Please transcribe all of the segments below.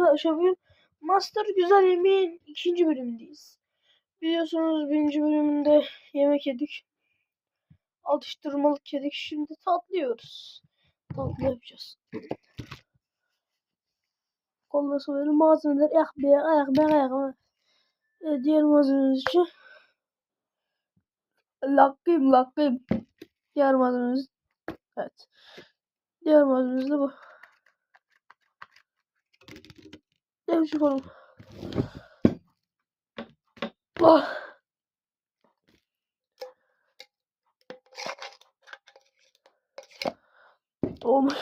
Arkadaşlar bugün Master Güzel Yemeğin ikinci bölümündeyiz. Biliyorsunuz birinci bölümünde yemek yedik. Atıştırmalık yedik. Şimdi tatlı yiyoruz. Tatlı yapacağız. Kolla soyalım malzemeler. Ayak bir ayak bir ayak. Ee, diğer malzememiz için lakkıyım lakkıyım. Diğer malzememiz evet. Diğer malzememiz de bu. Demiş oğlum. Ah. Olmuş.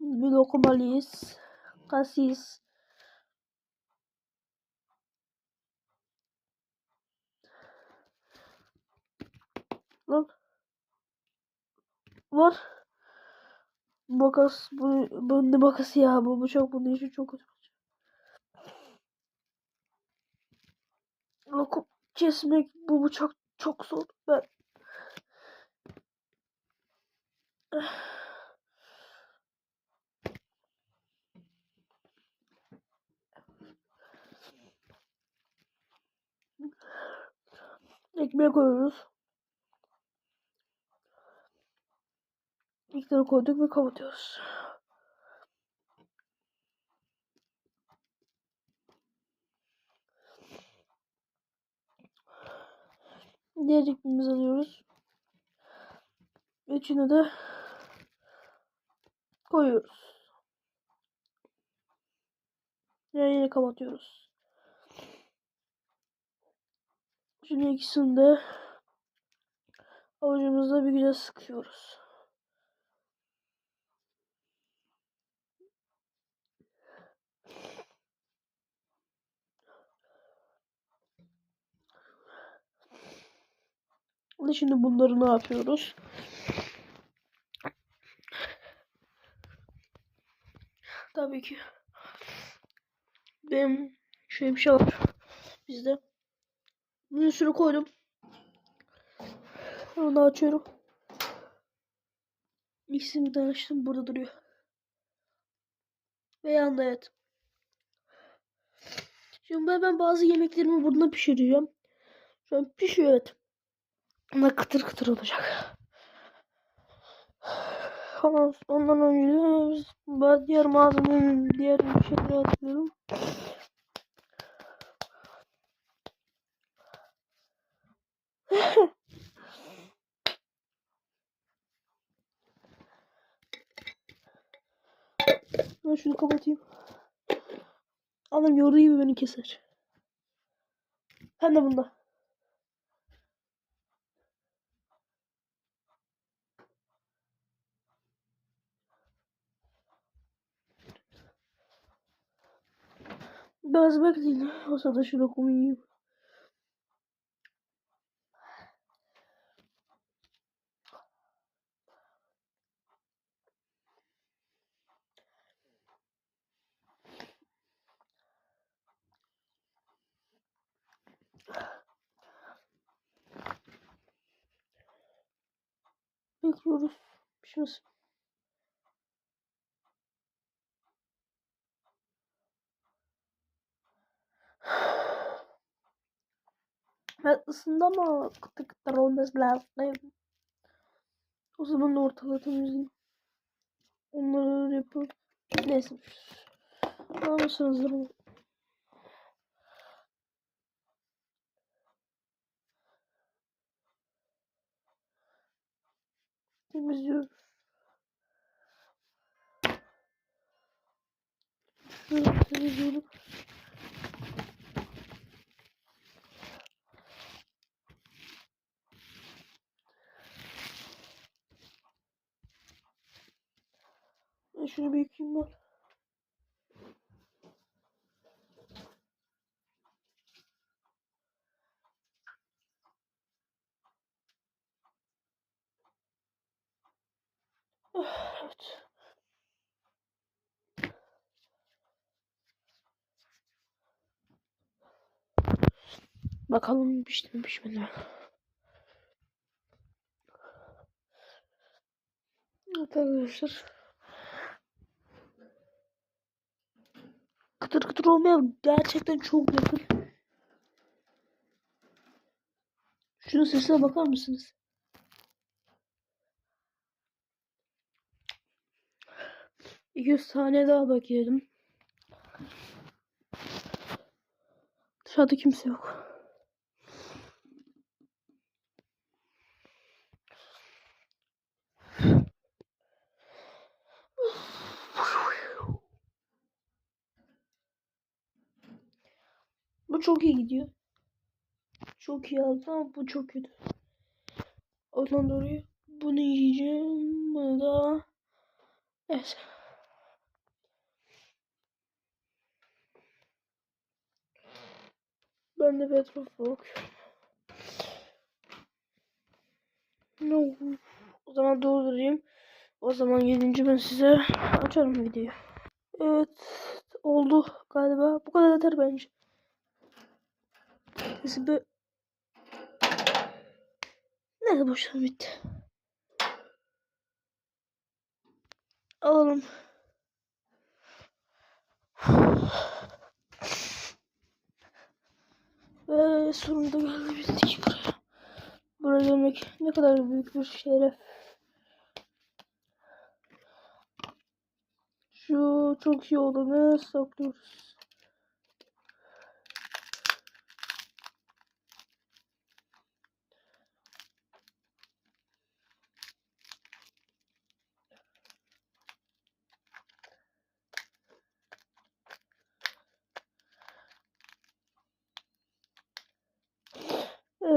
Bir okumalıyız. Kasis. Lan. Var. Makas bu, bu ne makası ya bu bıçak bunun işi çok kötü. Lokum kesmek bu bıçak çok zor. Ben ekmeğe koyuyoruz. İlkleri koyduk ve kapatıyoruz. Diğer ekmeğimizi alıyoruz. İçine de koyuyoruz. Yani yine kapatıyoruz. Şimdi ikisini de avucumuzda bir güzel sıkıyoruz. Ve Şimdi bunları ne yapıyoruz? Tabii ki. Benim şöyle bir şey var. Bizde. Bir sürü koydum. Onu açıyorum. İkisini de açtım. Burada duruyor. Ve yanında evet. Şimdi ben bazı yemeklerimi burada pişireceğim. Şu an pişiyor evet. Ama kıtır kıtır olacak. Ondan, ondan önce ben diğer malzemenin diğer şeyleri atıyorum. Ben şunu kapatayım. Adam yorduğu gibi beni keser. Hem de bunda. Biraz bekleyin. O sırada şu lokumu. Bekliyoruz. Pişmesin. Ben ısındı ama kıtır kıtır olmaz lazım. O zaman ortalığı temizleyeyim. Onları yapıp neyse. Almışsınız durumu. Temizliyoruz. Şöyle temizliyorum. Ben şunu bir yıkayayım ben. Ah, Evet. Bakalım pişti mi pişmedi mi? Evet arkadaşlar. Kıtır olmaya gerçekten çok yakın. Şunun sesine bakar mısınız? İki saniye daha bekleyelim. Dışarıda kimse yok. Çok iyi gidiyor. Çok iyi aldı ama bu çok kötü. Ondan dolayı bunu yiyeceğim. Bunu da evet. Ben de bir etrafa. No. O zaman doldurayım. O zaman yedinci ben size açarım videoyu. Evet. Oldu galiba. Bu kadar yeter bence. Neyse bir... Neyse boşver bitti. Alalım. Ve sonunda geldi bittik buraya. Buraya gelmek ne kadar büyük bir şeref. Şu çok iyi olanı saklıyoruz.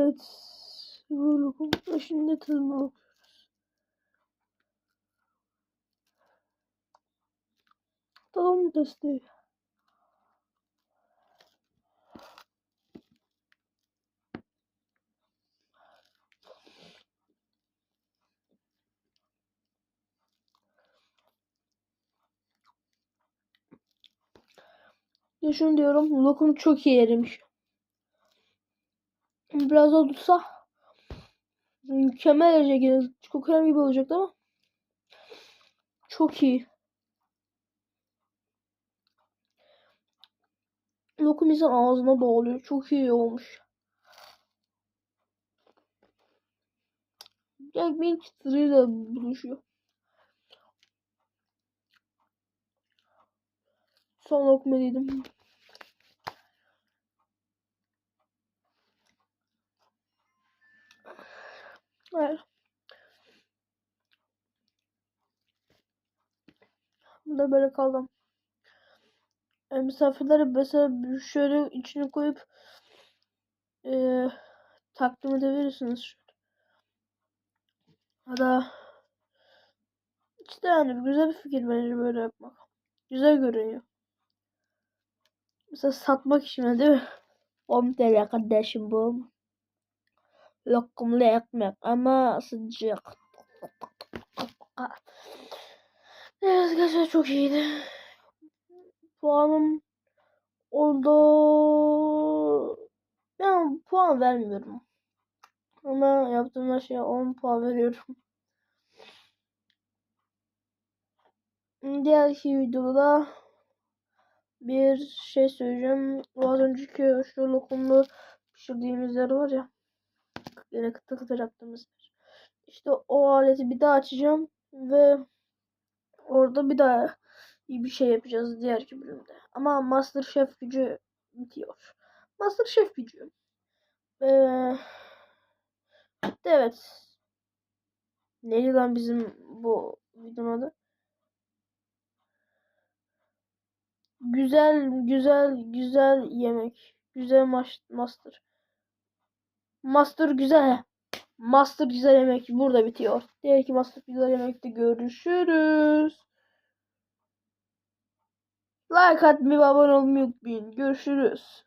Evet. Bu lokum şimdi tadına bakıyoruz. Tadım testi. Ya şunu diyorum. Lokum çok iyi erimiş. Biraz daha tutsa mükemmel derece gelir. Krem gibi olacaktı ama çok iyi. Lokum insan ağzına dağılıyor. Çok iyi olmuş. Ekmeğin çıtırıyla buluşuyor. Son lokma yedim. Evet. Burada böyle kaldım. E, misafirlere mesela şöyle içine koyup e, takdim edebilirsiniz. Ya da işte yani güzel bir fikir bence böyle yapmak. Güzel görünüyor. Mesela satmak için değil mi? 10 TL kardeşim bu. Lokumlu ekmek ama sıcak. Evet arkadaşlar çok iyiydi. Puanım oldu. Ben puan vermiyorum. Ama yaptığım her şeye 10 puan veriyorum. Diğerki videoda bir şey söyleyeceğim. O az önceki şu lokumlu pişirdiğimiz yer var ya. Yine kıtır kıtır yaptığımız yer. İşte o aleti bir daha açacağım ve orada bir daha iyi bir şey yapacağız diğerki bölümde. Ama Master Chef gücü bitiyor. Master Chef gücü. Ee, evet. Neydi lan bizim bu videonun adı? Güzel güzel güzel yemek. Güzel maş, master. Master güzel. Master güzel yemek burada bitiyor. Diğer ki master güzel yemekte görüşürüz. Like atmayı ve abone olmayı unutmayın. Görüşürüz.